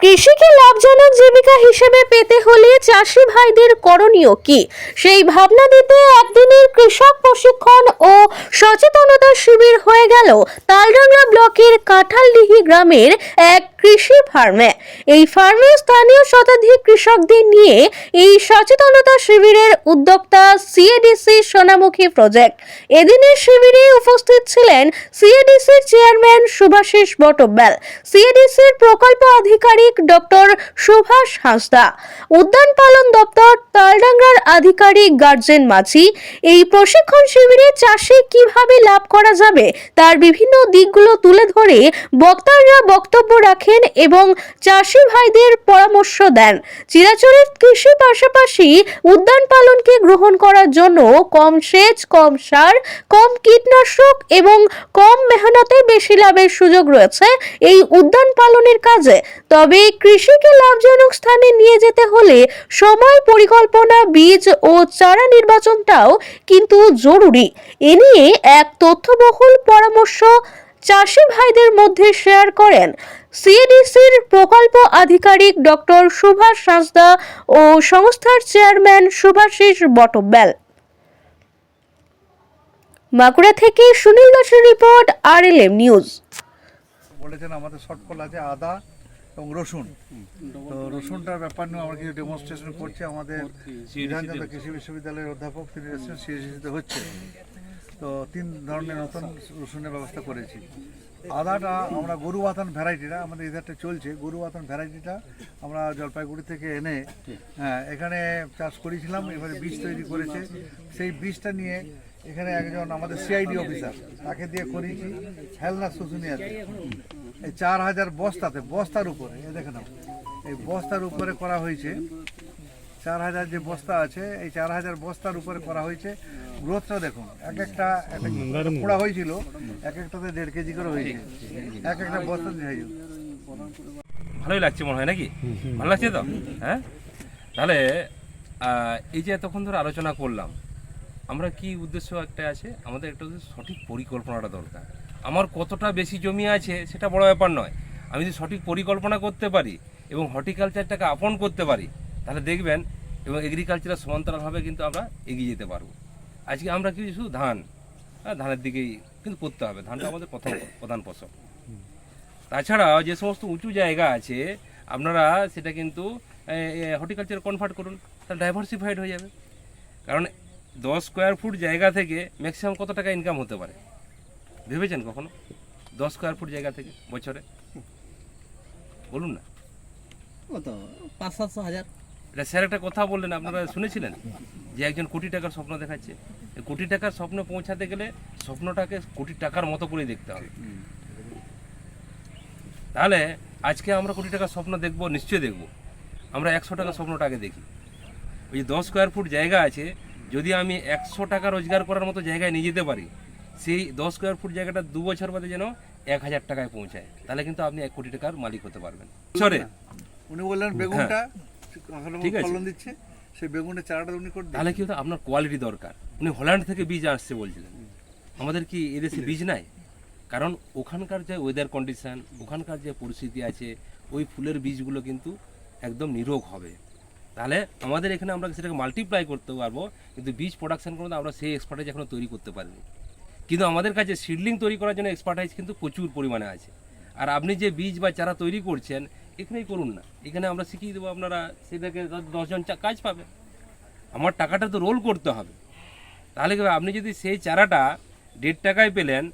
কৃষিকে লাভজনক জীবিকা হিসেবে পেতে হলে চাষি ভাইদের করণীয় কি? সেই ভাবনা দিতে একদিনের কৃষক প্রশিক্ষণ ও সচেতনতা শিবির হয়ে গেল তালডাংরা ব্লকের কাঁঠালডিহি গ্রামের এক কৃষি ফার্মে। এই ফার্মে স্থানীয় শতাধিক কৃষকদের নিয়ে এই সচেতনতা শিবিরের উদ্যোক্তা সিএডিসি সোনামুখী প্রজেক্ট। এদিনের শিবিরে উপস্থিত ছিলেন সিএডিসির চেয়ারম্যান সুভাষিস বটব্যাল। সিএডিসির প্রকল্প আধিকারিক ডক্টর সুভাষ হাঁসদা। উদ্যান পালন দপ্তর তালডাংরার আধিকারিক গার্জেন মাঝি, এই প্রশিক্ষণ শিবিরে চাষে কীভাবে লাভ করা যাবে তার বিভিন্ন দিকগুলো তুলে ধরে বক্তারা বক্তব্য রাখেন এবং চাষি ভাইদের পরামর্শ দেন। চিরাচরিত কৃষি পাশাপাশি উদ্যান পালনকে গ্রহণ করার জন্য কম সেচ, কম সার, কম কীটনাশক এবং কম মেহনতে বেশি লাভের সুযোগ রয়েছে এই উদ্যান পালনের কাজে। তবে কৃষিকে লাভজনক স্থানে নিয়ে যেতে হলে সময় পরিকল্পনা, বীজ ও চারা নির্বাচনটাও কিন্তু জরুরি। এ নিয়ে এক তথ্যবহুল পরামর্শ চাষি ভাইদের মধ্যে শেয়ার করেন সিএডিসির প্রকল্প আধিকারিক ডক্টর সুভাষ হাঁসদা ও সংস্থার চেয়ারম্যান সুভাষিস বটব্যাল। মাকুড়া থেকে সুনীল দাসের report R L M news. বলেছেন, আমাদের শর্টফল আছে আদা এবং রসুন। তো রসুনটার ব্যাপার নিয়ে আমরা কিছু ডেমনস্ট্রেশন করছি। আমাদের বিধানচন্দ্র কৃষি বিশ্ববিদ্যালয়ের অধ্যাপক তিনি এসেছেন সিএসিতে হচ্ছে তো তিন ধরনের নতুন রসুনের ব্যবস্থা করেছি। আদাটা আমরা গরু বাতান ভ্যারাইটিটা আমাদের ইধারটা চলছে। গরু বাতান ভ্যারাইটিটা আমরা জলপাইগুড়ি থেকে এনে হ্যাঁ এখানে চাষ করেছিলাম, এবারে বীজ তৈরি করেছে। সেই বীজটা নিয়ে এখানে একজন আমাদের সিআইডি অফিসার তাকে দিয়ে করিয়েছি হেলনা শুশুনিয়াতে এই চার হাজার বস্তাতে, বস্তার উপরে, এই দেখে নাও, এই বস্তার উপরে করা হয়েছে। চার হাজার যে বস্তা আছে, এই চার হাজার বস্তার উপরে করা হয়েছে। গ্রোথটা দেখুন এক একটা পোড়া হয়েছিল এক একটাতে দেড় কেজি করে হয়েছে। এক একটা বস্তা ভালোই লাগছে মনে হয় নাকি? ভালো লাগছে তো? হ্যাঁ? তাহলে এই যে এতক্ষণ ধরে আলোচনা করলাম আমরা কি উদ্দেশ্য একটা আছে? আমাদের একটা সঠিক পরিকল্পনাটা দরকার। আমার কতটা বেশি জমি আছে সেটা বড় ব্যাপার নয়। আমি যদি সঠিক পরিকল্পনা করতে পারি এবং হর্টিকালচারটাকে আপন করতে পারি তাহলে দেখবেন এবং এগ্রিকালচারের সমান্তরালভাবে কিন্তু আমরা এগিয়ে যেতে পারব। আজকে আমরা কি শুধু ধান? হ্যাঁ ধানের দিকেই কিন্তু করতে হবে। ধানটা আমাদের প্রথম, প্রধান ফসল। তাছাড়াও যে সমস্ত উঁচু জায়গা আছে, আপনারা সেটা কিন্তু হর্টিকালচার কনভার্ট করুন, তাহলে ডাইভার্সিফাইড হয়ে যাবে। কারণ দশ স্কোয়ার ফুট জায়গা থেকে ম্যাক্সিমাম কত টাকা ইনকাম হতে পারে? ভেবেছেন কখনো? দশ স্কোয়ার ফুট জায়গা থেকে বছরে? বলুন না। কত পাঁচ সাতশো, হাজার। এটা স্যার একটা কথা বললেন আপনারা শুনেছিলেন? যে একজন কোটি টাকার স্বপ্ন দেখাচ্ছে। কোটি টাকার স্বপ্ন পৌঁছাতে গেলে স্বপ্নটাকে কোটি টাকার মতো করে দেখতে হবে। তাহলে আজকে আমরা কোটি টাকার স্বপ্ন দেখব নিশ্চয়ই দেখব। আমরা একশো টাকার স্বপ্নটা আগে দেখি। ওই যে দশ স্কোয়ার ফুট জায়গা আছে যদি আমি একশো টাকা রোজগার করার মতো জায়গায় নিয়ে যেতে পারি সেই দশ স্কোয়ার ফুট জায়গাটা দু বছর বাদে যেন এক হাজার টাকায় পৌঁছায় তাহলে কিন্তু আপনি এক কোটি টাকার মালিক হতে পারবেন। বছরে উনি বললেন বেগুনটা ঠিক আছে। ফলন দিচ্ছে সেই বেগুনের চারাটা উনি করে তাহলে কি হতো আপনার কোয়ালিটি দরকার। উনি হল্যান্ড থেকে বীজ আসছে বলছিলেন। আমাদের কি এদেশে বীজ নাই? কারণ ওখানকার যে ওয়েদার কন্ডিশন ওখানকার যে পরিস্থিতি আছে ওই ফুলের বীজগুলো কিন্তু একদম নিরোগ হবে। তাহলে আমাদের এখানে আমরা সেটাকে মাল্টিপ্লাই করতে পারব কিন্তু বীজ প্রোডাকশন করতে আমরা সেই এক্সপার্টাইজ এখনও তৈরি করতে পারিনি। কিন্তু আমাদের কাছে সিডলিং তৈরি করার জন্য এক্সপার্টাইজ কিন্তু প্রচুর পরিমাণে আছে। আর আপনি যে বীজ বা চারা তৈরি করছেন এখানেই করুন না এখানে আমরা শিখিয়ে দেবো আপনারা সেটাকে দশ- দশজন কাজ পাবে আমার টাকাটা তো রোল করতে হবে তাহলে কি আপনি যদি সেই চারাটা দেড় টাকায় পেলেন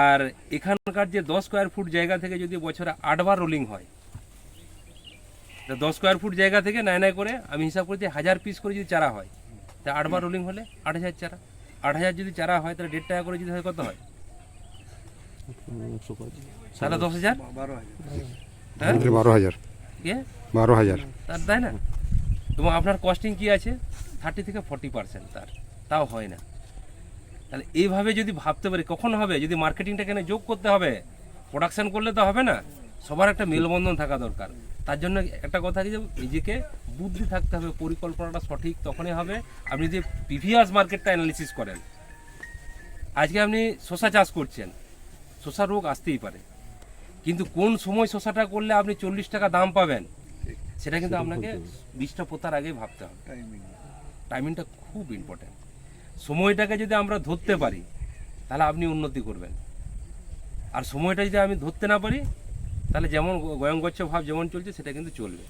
আর এখানকার যে দশ স্কোয়ার ফুট জায়গা থেকে যদি বছরে আটবার রোলিং হয় তা দশ স্কোয়ার ফুট জায়গা থেকে নাই নাই করে আমি হিসাব করছি হাজার পিস করে যদি চারা হয় তা আটবার রোলিং হলে আট হাজার চারা আট হাজার যদি চারা হয় তাহলে দেড় টাকা করে যদি হয় কত হয় তাহলে দশ হাজার বারো হাজার হ্যাঁ বারো হাজার। বারো হাজার। তার তাই না? এবং আপনার কস্টিং কি আছে? থার্টি থেকে ফর্টি পার্সেন্ট তার। তাও হয় না। তাহলে এইভাবে যদি ভাবতে পারি কখন হবে? যদি মার্কেটিংটা এখানে যোগ করতে হবে প্রোডাকশন করলে তো হবে না? সবার একটা মেলবন্ধন থাকা দরকার। তার জন্য একটা কথা কি যে নিজেকে বুদ্ধি থাকতে হবে পরিকল্পনাটা সঠিক তখনই হবে। আপনি যে প্রিভিয়াস মার্কেটটা অ্যানালিসিস করেন আজকে আপনি শশা চাষ করছেন শশা রোগ আসতেই পারে। কিন্তু কোন সময় শশাটা করলে আপনি চল্লিশ টাকা দাম পাবেন? সেটা কিন্তু আপনাকে বীজটা পোতার আগেই ভাবতে হবে। টাইমিং টাইমিংটা খুব ইম্পর্ট্যান্ট সময়টাকে যদি আমরা ধরতে পারি তাহলে আপনি উন্নতি করবেন। আর সময়টা যদি আমি ধরতে না পারি তাহলে যেমন গয়ঙ্গচ্ছ ভাব যেমন চলছে সেটা কিন্তু চলবে।